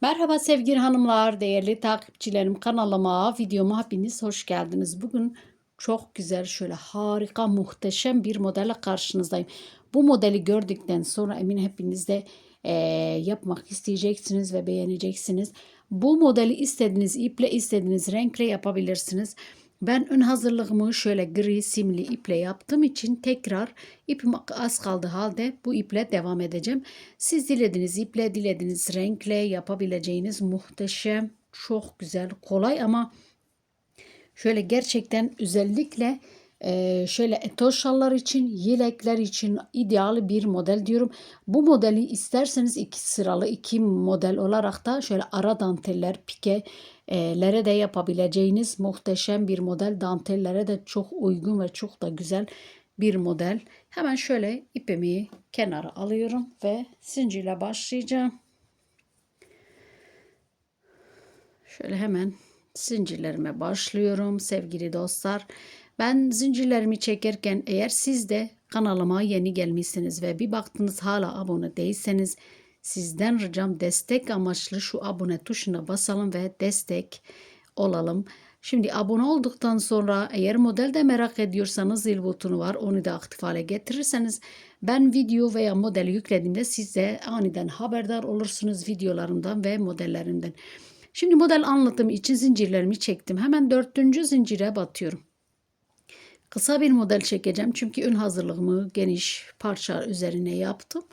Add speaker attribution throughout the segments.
Speaker 1: Merhaba sevgili hanımlar, değerli takipçilerim kanalıma, videoma hepiniz hoş geldiniz. Bugün çok güzel, şöyle harika, muhteşem bir modelle karşınızdayım. Bu modeli gördükten sonra eminim hepiniz de eee, yapmak isteyeceksiniz ve beğeneceksiniz. Bu modeli istediğiniz iple, istediğiniz renkle yapabilirsiniz. Ben ön hazırlığımı şöyle gri simli iple yaptığım için tekrar ipim az kaldı halde bu iple devam edeceğim. Siz dilediğiniz iple, dilediğiniz renkle yapabileceğiniz muhteşem, çok güzel, kolay ama şöyle gerçekten özellikle e, şöyle etos şallar için, yelekler için ideal bir model diyorum. Bu modeli isterseniz iki sıralı iki model olarak da şöyle ara danteller, pikelere de yapabileceğiniz muhteşem bir model. Dantellere de çok uygun ve çok da güzel bir model. Hemen şöyle ipimi kenara alıyorum ve zincirle başlayacağım. Şöyle hemen zincirlerime başlıyorum sevgili dostlar. Ben zincirlerimi çekerken eğer siz de kanalıma yeni gelmişsiniz ve bir baktınız hala abone değilseniz sizden ricam destek amaçlı şu abone tuşuna basalım ve destek olalım. Şimdi abone olduktan sonra eğer modelde merak ediyorsanız zil butonu var. Onu da aktif hale getirirseniz ben video veya model yüklediğimde siz de aniden haberdar olursunuz videolarımdan ve modellerimden. Şimdi model anlatım için zincirlerimi çektim. Hemen dördüncü zincire batıyorum. Kısa bir model çekeceğim çünkü ön hazırlığımı geniş parça üzerine yaptım.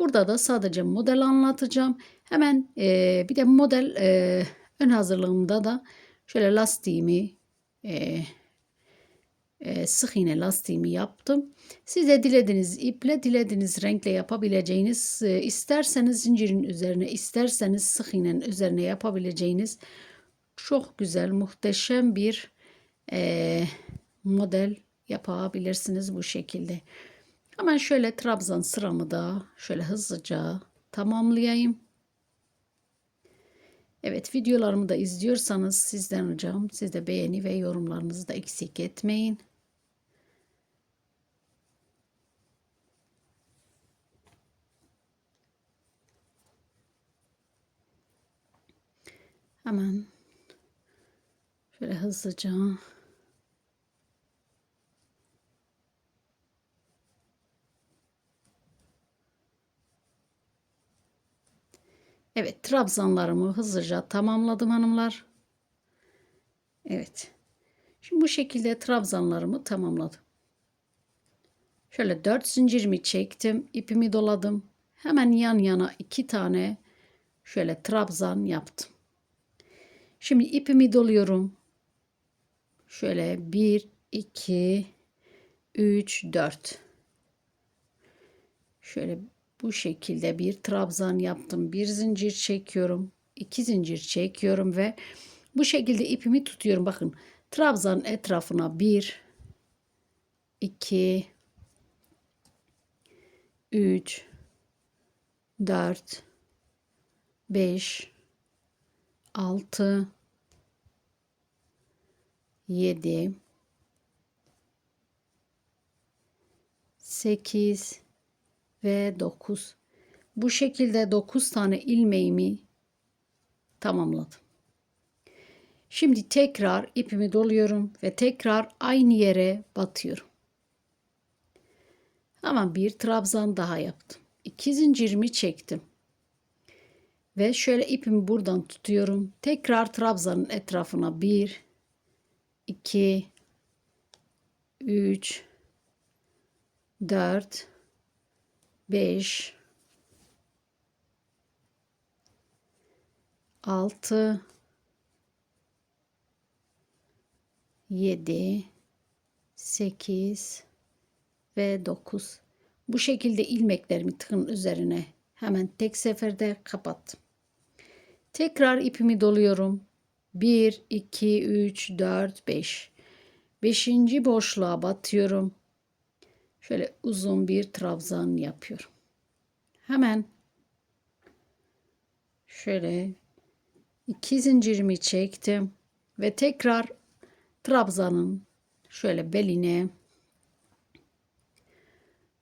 Speaker 1: Burada da sadece model anlatacağım. Hemen e, bir de model e, ön hazırlığımda da şöyle lastiğimi e, e, sık iğne lastiğimi yaptım. Siz de dilediğiniz iple, dilediğiniz renkle yapabileceğiniz, e, isterseniz zincirin üzerine, isterseniz sık iğnenin üzerine yapabileceğiniz çok güzel, muhteşem bir e, model yapabilirsiniz bu şekilde. Hemen şöyle trabzan sıramı da şöyle hızlıca tamamlayayım. Evet videolarımı da izliyorsanız sizden ricam siz de beğeni ve yorumlarınızı da eksik etmeyin. Hemen şöyle hızlıca Evet, trabzanlarımı hızlıca tamamladım hanımlar. Evet. Şimdi bu şekilde trabzanlarımı tamamladım. Şöyle 4 zincirimi çektim, ipimi doladım. Hemen yan yana iki tane şöyle trabzan yaptım. Şimdi ipimi doluyorum. Şöyle 1 2 3 4 Şöyle bu şekilde bir trabzan yaptım. Bir zincir çekiyorum. iki zincir çekiyorum ve bu şekilde ipimi tutuyorum. Bakın trabzan etrafına bir, iki, üç, dört, beş, altı, yedi, sekiz ve 9. Bu şekilde 9 tane ilmeğimi tamamladım. Şimdi tekrar ipimi doluyorum ve tekrar aynı yere batıyorum. Hemen bir trabzan daha yaptım. İki zincirimi çektim. Ve şöyle ipimi buradan tutuyorum. Tekrar trabzanın etrafına 1 2 3 4 5 6 7 8 ve 9 bu şekilde ilmeklerimi tığın üzerine hemen tek seferde kapattım. Tekrar ipimi doluyorum. 1 2 3 4 5 5. boşluğa batıyorum. Şöyle uzun bir trabzan yapıyorum. Hemen şöyle iki zincirimi çektim ve tekrar trabzanın şöyle beline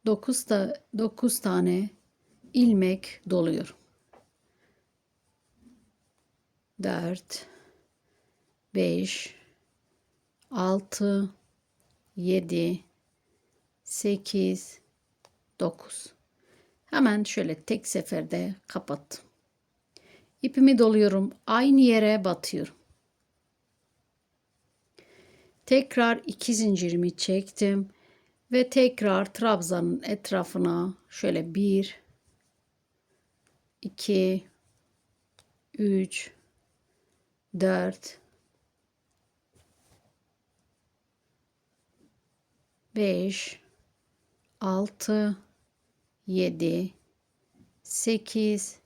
Speaker 1: 9 da 9 tane ilmek doluyorum. 4 5 6 7 8 9 Hemen şöyle tek seferde kapattım. İpimi doluyorum. Aynı yere batıyorum. Tekrar iki zincirimi çektim ve tekrar trabzanın etrafına şöyle bir, iki, üç, dört, beş, altı, yedi, sekiz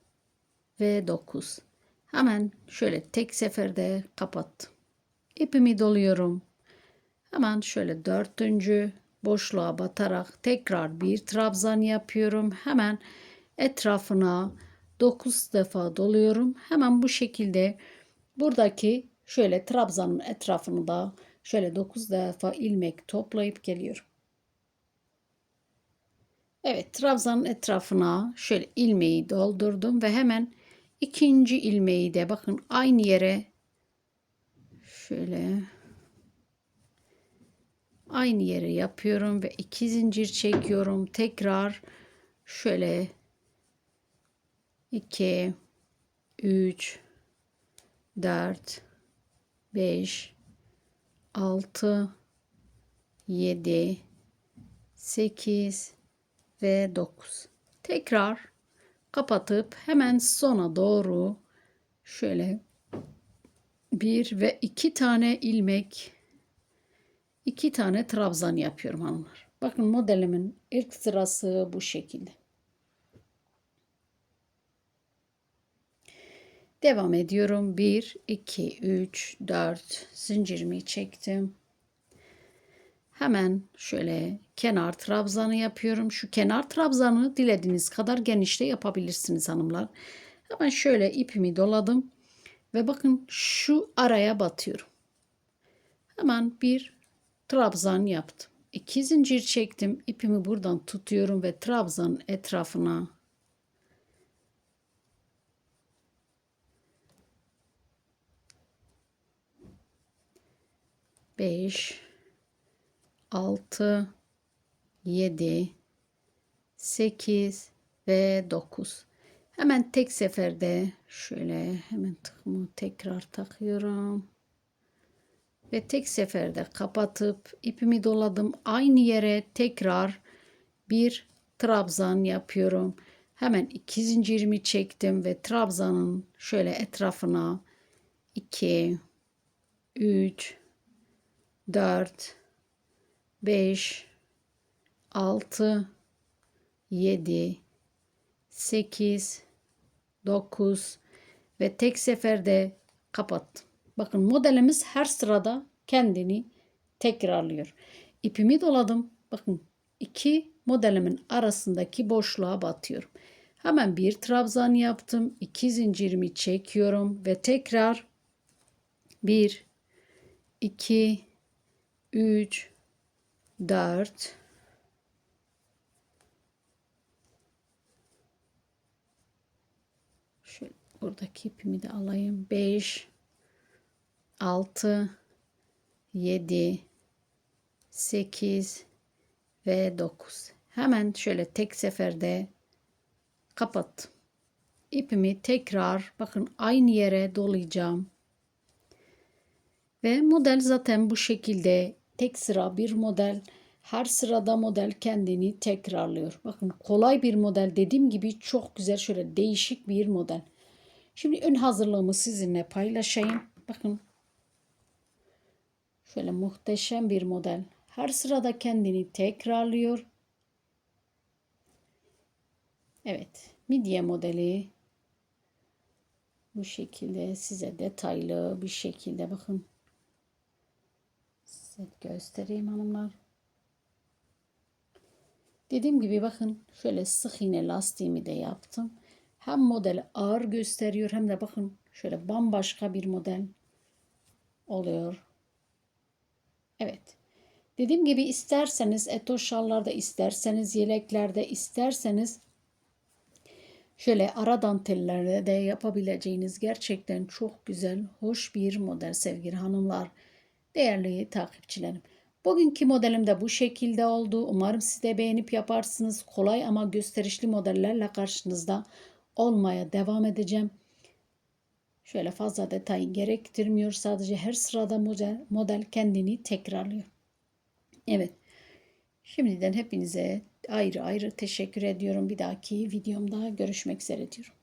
Speaker 1: ve dokuz. Hemen şöyle tek seferde kapattım. İpimi doluyorum. Hemen şöyle dördüncü boşluğa batarak tekrar bir trabzan yapıyorum. Hemen etrafına 9 defa doluyorum. Hemen bu şekilde buradaki şöyle trabzanın etrafını da şöyle 9 defa ilmek toplayıp geliyorum. Evet trabzanın etrafına şöyle ilmeği doldurdum ve hemen ikinci ilmeği de bakın aynı yere şöyle aynı yere yapıyorum ve iki zincir çekiyorum. Tekrar şöyle 2 3 4 5 6 7 8 ve 9. Tekrar kapatıp hemen sona doğru şöyle bir ve iki tane ilmek iki tane trabzan yapıyorum hanımlar. Bakın modelimin ilk sırası bu şekilde. Devam ediyorum. 1, 2, 3, 4 zincirimi çektim. Hemen şöyle kenar trabzanı yapıyorum. Şu kenar trabzanı dilediğiniz kadar genişte yapabilirsiniz hanımlar. Hemen şöyle ipimi doladım. Ve bakın şu araya batıyorum. Hemen bir trabzan yaptım. İki zincir çektim. İpimi buradan tutuyorum ve trabzanın etrafına beş, altı, yedi, sekiz ve dokuz. Hemen tek seferde şöyle hemen tıkımı tekrar takıyorum ve tek seferde kapatıp ipimi doladım. Aynı yere tekrar bir trabzan yapıyorum. Hemen iki zincirimi çektim ve trabzanın şöyle etrafına 2 3 4 5 6 7 8 9 ve tek seferde kapattım. Bakın modelimiz her sırada kendini tekrarlıyor. İpimi doladım. Bakın iki modelimin arasındaki boşluğa batıyorum. Hemen bir trabzan yaptım. iki zincirimi çekiyorum ve tekrar 1 2 3 4 Şöyle buradaki ipimi de alayım. 5 6 7 8 ve 9. Hemen şöyle tek seferde kapattım. İpimi tekrar bakın aynı yere dolayacağım. Ve model zaten bu şekilde tek sıra bir model. Her sırada model kendini tekrarlıyor. Bakın kolay bir model dediğim gibi çok güzel şöyle değişik bir model. Şimdi ön hazırlığımı sizinle paylaşayım. Bakın Şöyle muhteşem bir model. Her sırada kendini tekrarlıyor. Evet, midye modeli bu şekilde size detaylı bir şekilde bakın. Size göstereyim hanımlar. Dediğim gibi bakın şöyle sık iğne lastiğimi de yaptım. Hem modeli ağır gösteriyor hem de bakın şöyle bambaşka bir model oluyor. Evet. Dediğim gibi isterseniz etoşallarda isterseniz yeleklerde isterseniz Şöyle ara dantellerde de yapabileceğiniz gerçekten çok güzel, hoş bir model sevgili hanımlar, değerli takipçilerim. Bugünkü modelim de bu şekilde oldu. Umarım siz de beğenip yaparsınız. Kolay ama gösterişli modellerle karşınızda olmaya devam edeceğim. Şöyle fazla detay gerektirmiyor. Sadece her sırada model, model kendini tekrarlıyor. Evet. Şimdiden hepinize ayrı ayrı teşekkür ediyorum. Bir dahaki videomda görüşmek üzere diyorum.